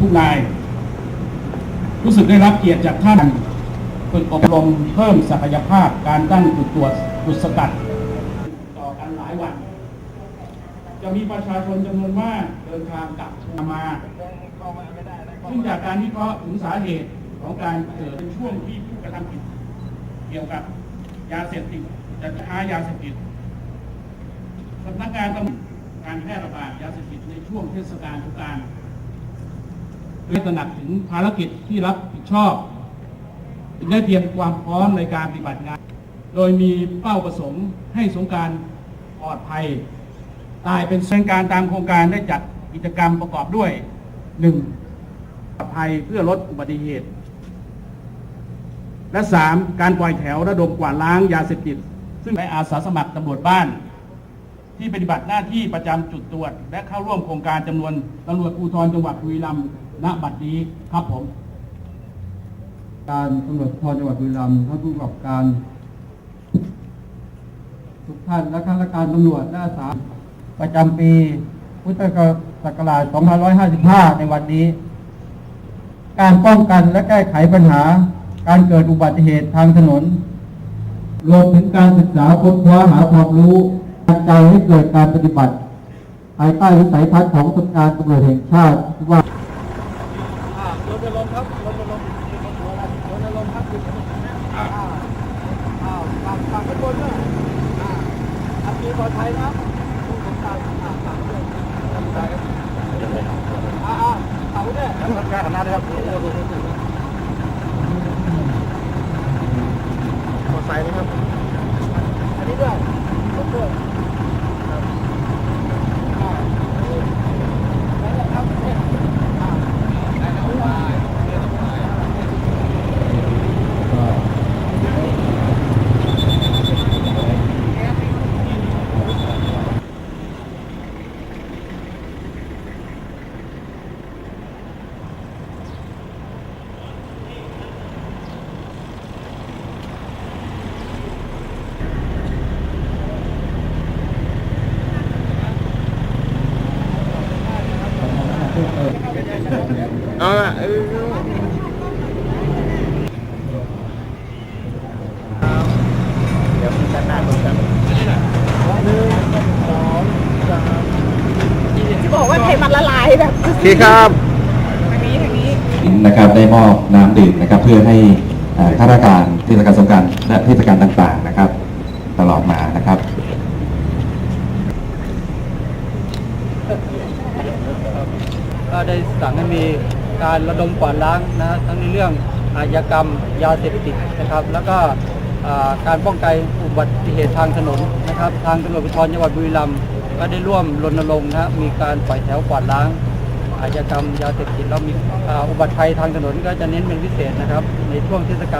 ทุกนาย รู้สึกได้รับเกียรติจากท่านฝึกอบรมเพิ่มศักยภาพการตั้งจุดตรวจจุดสกัด ต่อกันหลายวัน จะมีประชาชนจำนวนมากเดินทางกลับมาซึ่งจากการวิเคราะห์ถึงสาเหตุของการเกิดเป็นช่วงที่ผู้กระทำผิด เกี่ยวกับยาเสพติดจะค้ายาเสพติดสำนักงานตำรวจการแพร่ระบาดยาเสพติดในช่วงเทศกาลทุกการ โดยตระหนักถึงภารกิจที่รับผิดชอบได้เตรียมความพร้อมในการปฏิบัติงาน โดยมีเป้าประสงค์ให้สงการปลอดภัย ตายเป็นเส้นการตามโครงการได้จัดกิจกรรมประกอบด้วยหนึ่งปลอดภัยเพื่อลดอุบัติเหตุ และสามการปล่อยแถวระดมกวาดล้างยาเสพติด ซึ่งในอาสาสมัครตำรวจบ้าน ที่ปฏิบัติหน้าที่ประจำจุดตรวจ และเข้าร่วมโครงการจำนวนตำรวจภูธรจังหวัดบุรีรัมย์ ณบัดนี้ครับผม การตำรวจภูธรจังหวัดบุรีรัมย์ท่านผู้กำกับการ ทุกท่านและข้าราชการตำรวจและอาสามประจำปี พุทธศักราช 2555 ในวันนี้ การป้องกันและแก้ไขปัญหา การเกิดอุบัติเหตุทางถนน รวมถึงการศึกษาค้นคว้าหาความรู้การใจให้เกิดการปฏิบัติภายใต้วิสัยทัศน์ของสำนักงานตำรวจแห่งชาติว่า ใส่นะครับ อันนี้ด้วยขอโทษครับอ่าอันนี้นั่นแหละครับเนี่ยอ่าได้ครับ เอาละเออเดี๋ยวกันหน้าตรงกันจะบอกว่าเทมันละลายแบบโอเคครับทางนี้ทางนี้นะครับได้มอบน้ำดื่มนะครับเพื่อให้เอ่อข้าราชการเทศกาลสงกรารและเทศกาลต่างๆนะครับ ตลอดมานะครับ ก็ได้สั่งให้มีการระดมกวาดล้างนะทั้งในเรื่องอาชญากรรมยาเสพติดนะครับ แล้วก็การป้องกันอุบัติเหตุทางถนนนะครับ ทางตำรวจภูธรจังหวัดบุรีรัมย์ก็ได้ร่วมรณรงค์นะมีการปล่อยแถวกวาดล้าง อาชญากรรมยาเสพติดแล้วมีอุบัติภัยทางถนนก็จะเน้นเป็นพิเศษนะครับ ในช่วงเทศกาล